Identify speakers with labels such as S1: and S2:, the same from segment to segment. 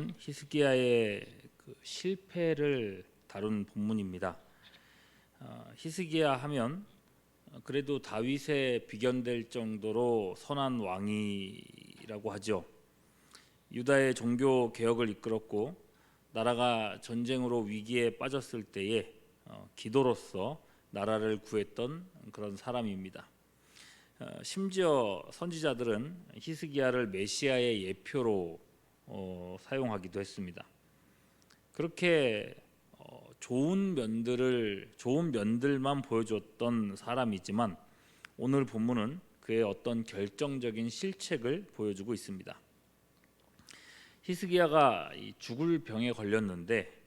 S1: 본문은 히스기야의 그 실패를 다룬 본문입니다. 어, 히스기야 하면 그래도 다윗에 비견될 정도로 선한 왕이라고 하죠. 유다의 종교 개혁을 이끌었고 나라가 전쟁으로 위기에 빠졌을 때에 어, 기도로서 나라를 구했던 그런 사람입니다. 어, 심지어 선지자들은 히스기야를 메시아의 예표로 어, 사용하기도 했습니다. 그렇게 어, 좋은 면들을 좋은 면들만 보여줬던 사람이지만 오늘 본문은 그의 어떤 결정적인 실책을 보여주고 있습니다. 히스기야가 이 죽을 병에 걸렸는데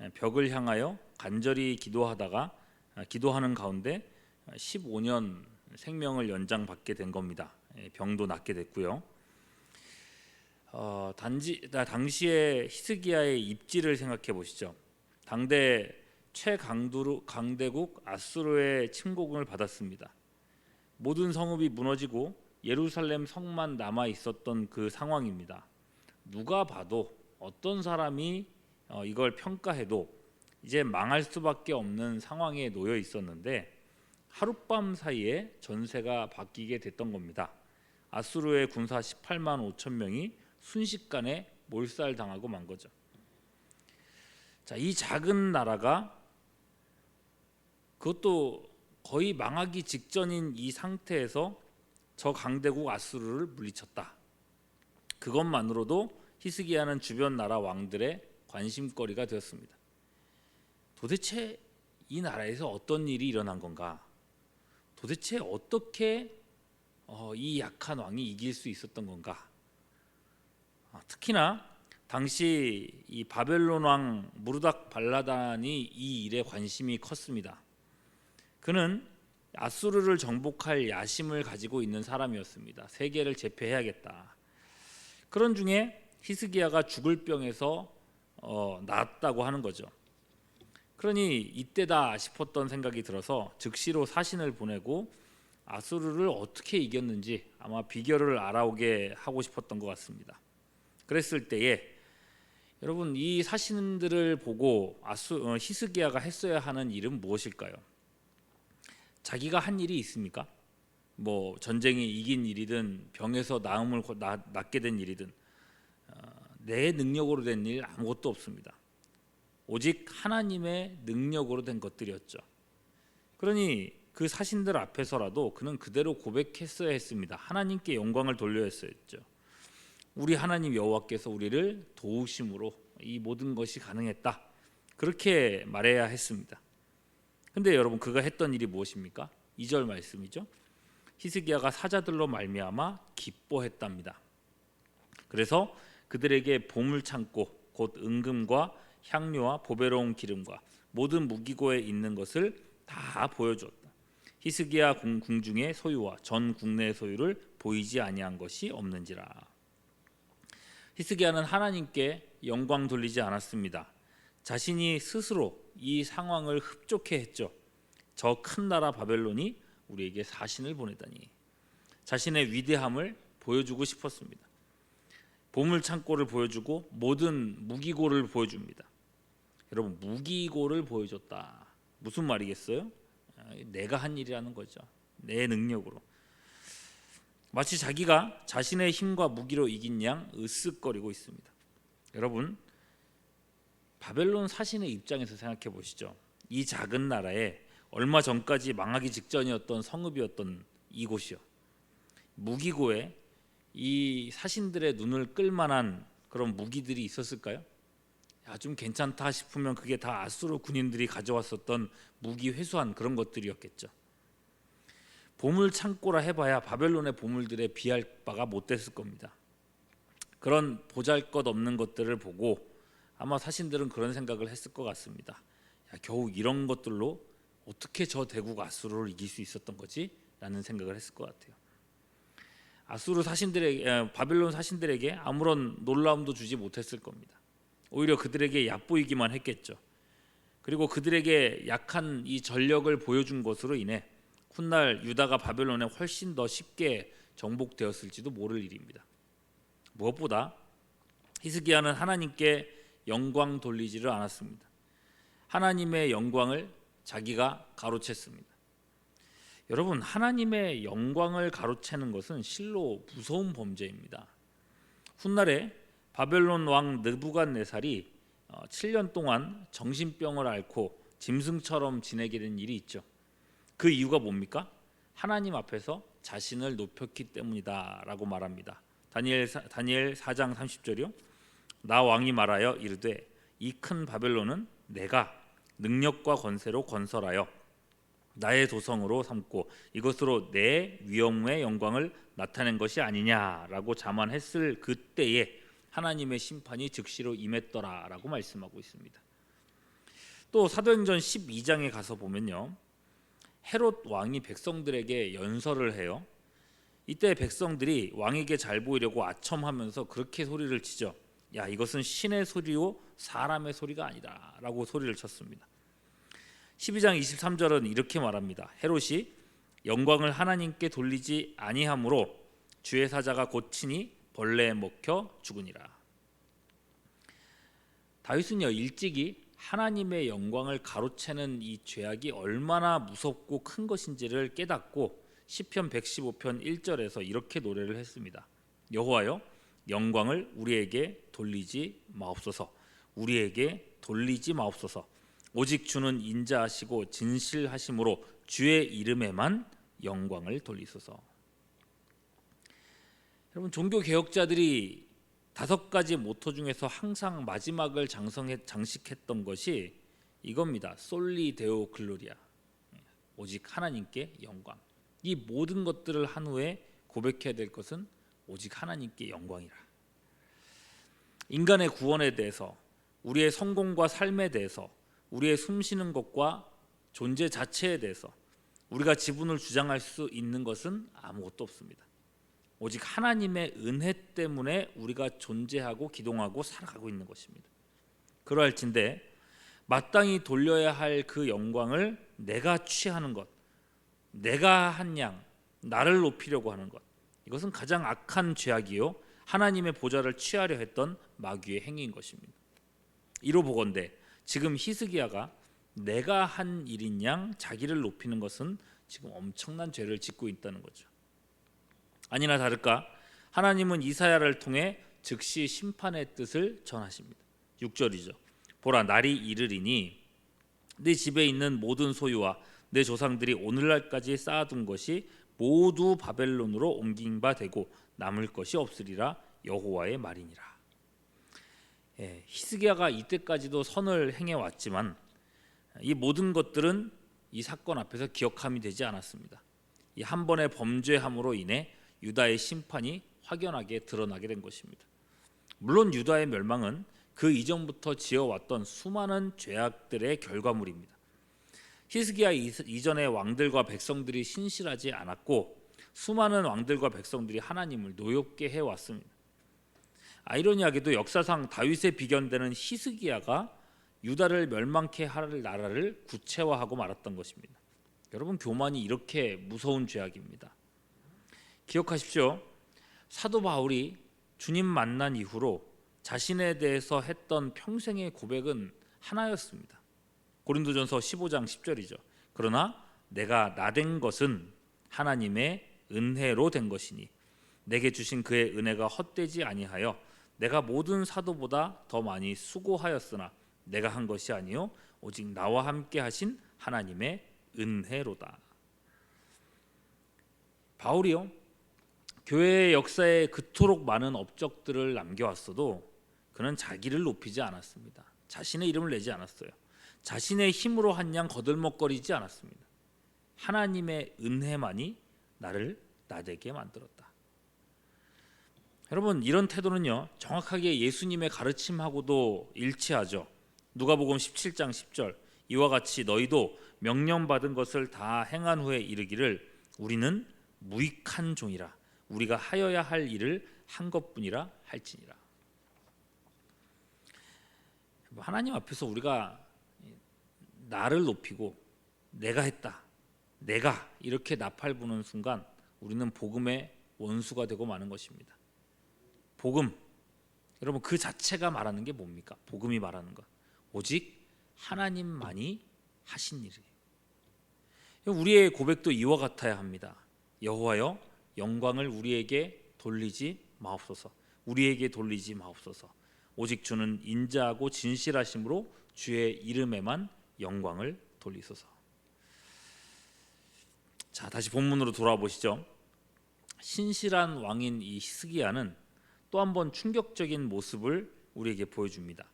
S1: 에, 벽을 향하여 간절히 기도하다가 아, 기도하는 가운데 15년 생명을 연장받게 된 겁니다. 예, 병도 낫게 됐고요. 어, 단지 다- 당시에 히스기야의 입지를 생각해 보시죠. 당대 최강두 강대국 아수르의 침공을 받았습니다. 모든 성읍이 무너지고 예루살렘 성만 남아 있었던 그 상황입니다. 누가 봐도 어떤 사람이 어, 이걸 평가해도 이제 망할 수밖에 없는 상황에 놓여 있었는데 하룻밤 사이에 전세가 바뀌게 됐던 겁니다. 아수르의 군사 18만 5천 명이 순식간에 몰살당하고 만 거죠. 자, 이 작은 나라가 그것도 거의 망하기 직전인 이 상태에서 저 강대국 아수르를 물리쳤다. 그것만으로도 히스기야는 주변 나라 왕들의 관심거리가 되었습니다. 도대체 이 나라에서 어떤 일이 일어난 건가? 도대체 어떻게 어, 이 약한 왕이 이길 수 있었던 건가? 아, 특히나 당시 이 바벨론 왕 무르닥 발라단이 이 일에 관심이 컸습니다. 그는 아수르를 정복할 야심을 가지고 있는 사람이었습니다. 세계를 제패해야겠다. 그런 중에 히스기야가 죽을 병에서 어, 나았다고 하는 거죠. 그러니 이때다 싶었던 생각이 들어서 즉시로 사신을 보내고 아수르를 어떻게 이겼는지 아마 비결을 알아오게 하고 싶었던 것 같습니다. 그랬을 때에 여러분 이 사신들을 보고 아수 어, 히스기야가 했어야 하는 일은 무엇일까요? 자기가 한 일이 있습니까? 뭐 전쟁에 이긴 일이든 병에서 나음을 고- 나, 낫게 된 일이든 어, 내 능력으로 된 일 아무것도 없습니다. 오직 하나님의 능력으로 된 것들이었죠. 그러니 그 사신들 앞에서라도 그는 그대로 고백했어야 했습니다. 하나님께 영광을 돌려야 했었죠. 우리 하나님 여호와께서 우리를 도우심으로 이 모든 것이 가능했다. 그렇게 말해야 했습니다. 근데 여러분 그가 했던 일이 무엇입니까? 2절 말씀이죠. 히스기야가 사자들로 말미암아 기뻐했답니다. 그래서 그들에게 보물 창고 곧 은금과 향료와 보배로운 기름과 모든 무기고에 있는 것을 다 보여주었다. 히스기야 궁- 궁중의 소유와 전 국내의 소유를 보이지 아니한 것이 없는지라. 히스기야는 하나님께 영광 돌리지 않았습니다. 자신이 스스로 이 상황을 흡족해 했죠. 저 큰 나라 바벨론이 우리에게 사신을 보내다니. 자신의 위대함을 보여주고 싶었습니다. 보물 창고를 보여주고 모든 무기고를 보여줍니다. 여러분 무기고를 보여줬다. 무슨 말이겠어요? 아, 내가 한 일이라는 거죠. 내 능력으로. 마치 자기가 자신의 힘과 무기로 이긴 양 으쓱거리고 있습니다. 여러분 바벨론 사신의 입장에서 생각해 보시죠. 이 작은 나라에 얼마 전까지 망하기 직전이었던 성읍이었던 이곳이요. 무기고에 이 사신들의 눈을 끌만한 그런 무기들이 있었을까요? 야, 좀 괜찮다 싶으면 그게 다 아수르 군인들이 가져왔었던 무기 회수한 그런 것들이었겠죠. 보물 창고라 해봐야 바벨론의 보물들에 비할 바가 못 됐을 겁니다. 그런 보잘것 없는 것들을 보고 아마 사신들은 그런 생각을 했을 것 같습니다. 야, 겨우 이런 것들로 어떻게 저 대국 아수르를 이길 수 있었던 거지? 라는 생각을 했을 것 같아요. 아수르 사신들에게 에, 바벨론 사신들에게 아무런 놀라움도 주지 못했을 겁니다. 오히려 그들에게 얕보이기만 했겠죠. 그리고 그들에게 약한 이 전력을 보여준 것으로 인해 훗날 유다가 바벨론에 훨씬 더 쉽게 정복되었을지도 모를 일입니다. 무엇보다 히스기야는 하나님께 영광 돌리지를 않았습니다. 하나님의 영광을 자기가 가로챘습니다. 여러분, 하나님의 영광을 가로채는 것은 실로 무서운 범죄입니다. 훗날에 바벨론 왕 느부갓네살이 7년 동안 정신병을 앓고 짐승처럼 지내게 된 일이 있죠. 그 이유가 뭡니까? 하나님 앞에서 자신을 높였기 때문이다라고 말합니다. 다니엘 다니엘 4장 30절이요. 나 왕이 말하여 이르되 이 큰 바벨론은 내가 능력과 권세로 건설하여 나의 도성으로 삼고 이것으로 내 위엄의 영광을 나타낸 것이 아니냐라고 자만했을 그때에 하나님의 심판이 즉시로 임했더라라고 말씀하고 있습니다. 또 사도행전 12장에 가서 보면요. 헤롯 왕이 백성들에게 연설을 해요. 이때 백성들이 왕에게 잘 보이려고 아첨하면서 그렇게 소리를 치죠. 야, 이것은 신의 소리요 사람의 소리가 아니다라고 소리를 쳤습니다. 12장 23절은 이렇게 말합니다. 헤롯이 영광을 하나님께 돌리지 아니하므로 주의 사자가 고치니 벌레에 먹혀 죽으니라. 다윗은요 일찍이 하나님의 영광을 가로채는 이 죄악이 얼마나 무섭고 큰 것인지를 깨닫고 시편 115편 1절에서 이렇게 노래를 했습니다. 여호와여 영광을 우리에게 돌리지 마옵소서. 우리에게 돌리지 마옵소서. 오직 주는 인자하시고 진실하심으로 주의 이름에만 영광을 돌리소서. 여러분 종교 개혁자들이 다섯 가지 모토 중에서 항상 마지막을 장성해 장식했던 것이 이겁니다. 솔리 데오 글로리아. 오직 하나님께 영광. 이 모든 것들을 한 후에 고백해야 될 것은 오직 하나님께 영광이라. 인간의 구원에 대해서 우리의 성공과 삶에 대해서 우리의 숨쉬는 것과 존재 자체에 대해서 우리가 지분을 주장할 수 있는 것은 아무것도 없습니다. 오직 하나님의 은혜 때문에 우리가 존재하고 기동하고 살아가고 있는 것입니다. 그러할진데 마땅히 돌려야 할 그 영광을 내가 취하는 것, 내가 한 양, 나를 높이려고 하는 것, 이것은 가장 악한 죄악이요 하나님의 보좌를 취하려 했던 마귀의 행위인 것입니다. 이로 보건대 지금 히스기야가 내가 한 일인 양 자기를 높이는 것은 지금 엄청난 죄를 짓고 있다는 거죠. 아니나 다를까 하나님은 이사야를 통해 즉시 심판의 뜻을 전하십니다. 6절이죠. 보라 날이 이르리니 내 집에 있는 모든 소유와 내 조상들이 오늘날까지 쌓아둔 것이 모두 바벨론으로 옮긴 바 되고 남을 것이 없으리라 여호와의 말이니라. 예, 히스기야가 이때까지도 선을 행해 왔지만 이 모든 것들은 이 사건 앞에서 기억함이 되지 않았습니다. 이 한 번의 범죄함으로 인해 유다의 심판이 확연하게 드러나게 된 것입니다. 물론 유다의 멸망은 그 이전부터 지어왔던 수많은 죄악들의 결과물입니다. 히스기야 이전의 왕들과 백성들이 신실하지 않았고 수많은 왕들과 백성들이 하나님을 노엽게 해왔습니다. 아이러니하게도 역사상 다윗에 비견되는 히스기야가 유다를 멸망케 할 나라를 구체화하고 말았던 것입니다. 여러분 교만이 이렇게 무서운 죄악입니다. 기억하십시오. 사도 바울이 주님 만난 이후로 자신에 대해서 했던 평생의 고백은 하나였습니다. 고린도전서 15장 10절이죠. 그러나 내가 나 된 것은 하나님의 은혜로 된 것이니 내게 주신 그의 은혜가 헛되지 아니하여 내가 모든 사도보다 더 많이 수고하였으나 내가 한 것이 아니요 오직 나와 함께 하신 하나님의 은혜로다. 바울이요 교회의 역사에 그토록 많은 업적들을 남겨왔어도 그는 자기를 높이지 않았습니다. 자신의 이름을 내지 않았어요. 자신의 힘으로 한양 거들먹거리지 않았습니다. 하나님의 은혜만이 나를 나되게 만들었다. 여러분 이런 태도는요 정확하게 예수님의 가르침하고도 일치하죠. 누가복음 17장 10절 이와 같이 너희도 명령받은 것을 다 행한 후에 이르기를 우리는 무익한 종이라 우리가 하여야 할 일을 한 것뿐이라 할지니라. 하나님 앞에서 우리가 나를 높이고 내가 했다. 내가 이렇게 나팔 부는 순간 우리는 복음의 원수가 되고 마는 것입니다. 복음 여러분 그 자체가 말하는 게 뭡니까? 복음이 말하는 것. 오직 하나님만이 하신 일이에요. 우리의 고백도 이와 같아야 합니다. 여호와여 영광을 우리에게 돌리지 마옵소서. 우리에게 돌리지 마옵소서. 오직 주는 인자하고 진실하심으로 주의 이름에만 영광을 돌리소서. 자, 다시 본문으로 돌아와 보시죠. 신실한 왕인 이 히스기야는 또 한 번 충격적인 모습을 우리에게 보여줍니다.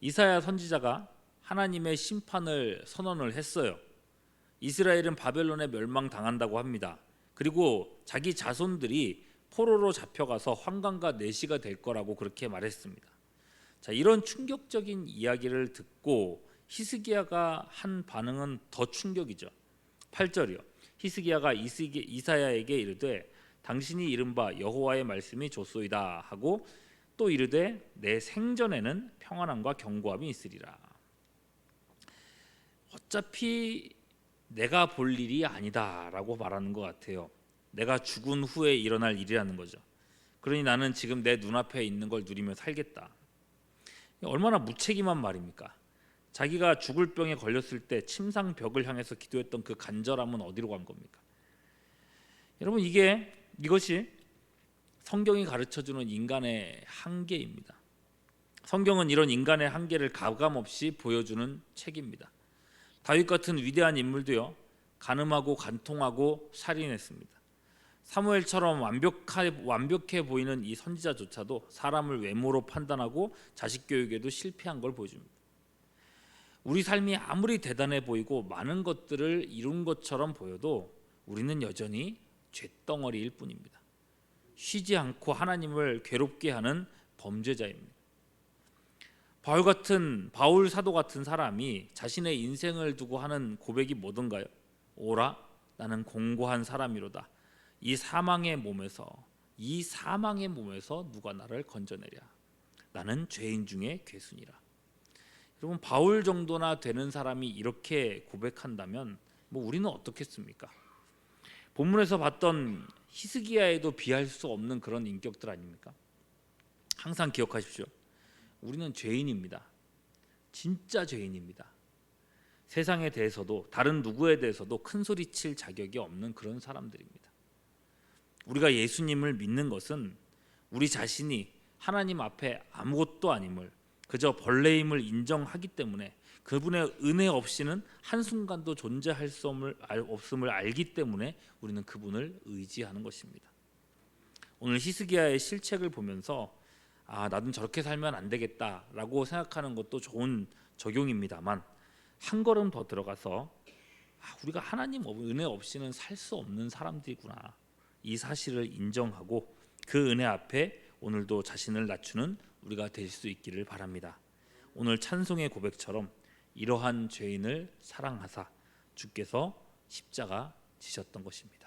S1: 이사야 선지자가 하나님의 심판을 선언을 했어요. 이스라엘은 바벨론에 멸망당한다고 합니다. 그리고 자기 자손들이 포로로 잡혀가서 환관과 내시가 될 거라고 그렇게 말했습니다. 자, 이런 충격적인 이야기를 듣고 히스기야가 한 반응은 더 충격이죠. 8절이요. 히스기야가 이사야에게 이르되 당신이 이른바 여호와의 말씀이 좋소이다 하고 또 이르되 내 생전에는 평안함과 견고함이 있으리라. 어차피 내가 볼 일이 아니다라고 말하는 것 같아요. 내가 죽은 후에 일어날 일이라는 거죠. 그러니 나는 지금 내 눈앞에 있는 걸 누리며 살겠다. 얼마나 무책임한 말입니까? 자기가 죽을 병에 걸렸을 때 침상 벽을 향해서 기도했던 그 간절함은 어디로 간 겁니까? 여러분 이게 이것이 성경이 가르쳐 주는 인간의 한계입니다. 성경은 이런 인간의 한계를 가감 없이 보여주는 책입니다. 다윗 같은 위대한 인물도요 가늠하고 간통하고 살인했습니다. 사무엘처럼 완벽하, 완벽해 보이는 이 선지자조차도 사람을 외모로 판단하고 자식 교육에도 실패한 걸 보여줍니다. 우리 삶이 아무리 대단해 보이고 많은 것들을 이룬 것처럼 보여도 우리는 여전히 쇳덩어리일 뿐입니다. 쉬지 않고 하나님을 괴롭게 하는 범죄자입니다. 바울 같은 바울 사도 같은 사람이 자신의 인생을 두고 하는 고백이 뭐던가요? 오라 나는 공고한 사람이로다. 이 사망의 몸에서 이 사망의 몸에서 누가 나를 건져내랴. 나는 죄인 중에 괴순이라. 여러분 바울 정도나 되는 사람이 이렇게 고백한다면 뭐 우리는 어떻겠습니까? 본문에서 봤던 히스기야에도 비할 수 없는 그런 인격들 아닙니까? 항상 기억하십시오. 우리는 죄인입니다. 진짜 죄인입니다. 세상에 대해서도 다른 누구에 대해서도 큰 소리 칠 자격이 없는 그런 사람들입니다. 우리가 예수님을 믿는 것은 우리 자신이 하나님 앞에 아무것도 아님을 그저 벌레임을 인정하기 때문에 그분의 은혜 없이는 한순간도 존재할 수 없음을, 알기 때문에 우리는 그분을 의지하는 것입니다. 오늘 히스기야의 실책을 보면서 아 나는 저렇게 살면 안 되겠다라고 생각하는 것도 좋은 적용입니다만 한 걸음 더 들어가서 아, 우리가 하나님 없- 은혜 없이는 살 수 없는 사람들이구나 이 사실을 인정하고 그 은혜 앞에 오늘도 자신을 낮추는 우리가 될 수 있기를 바랍니다. 오늘 찬송의 고백처럼 이러한 죄인을 사랑하사 주께서 십자가 지셨던 것입니다.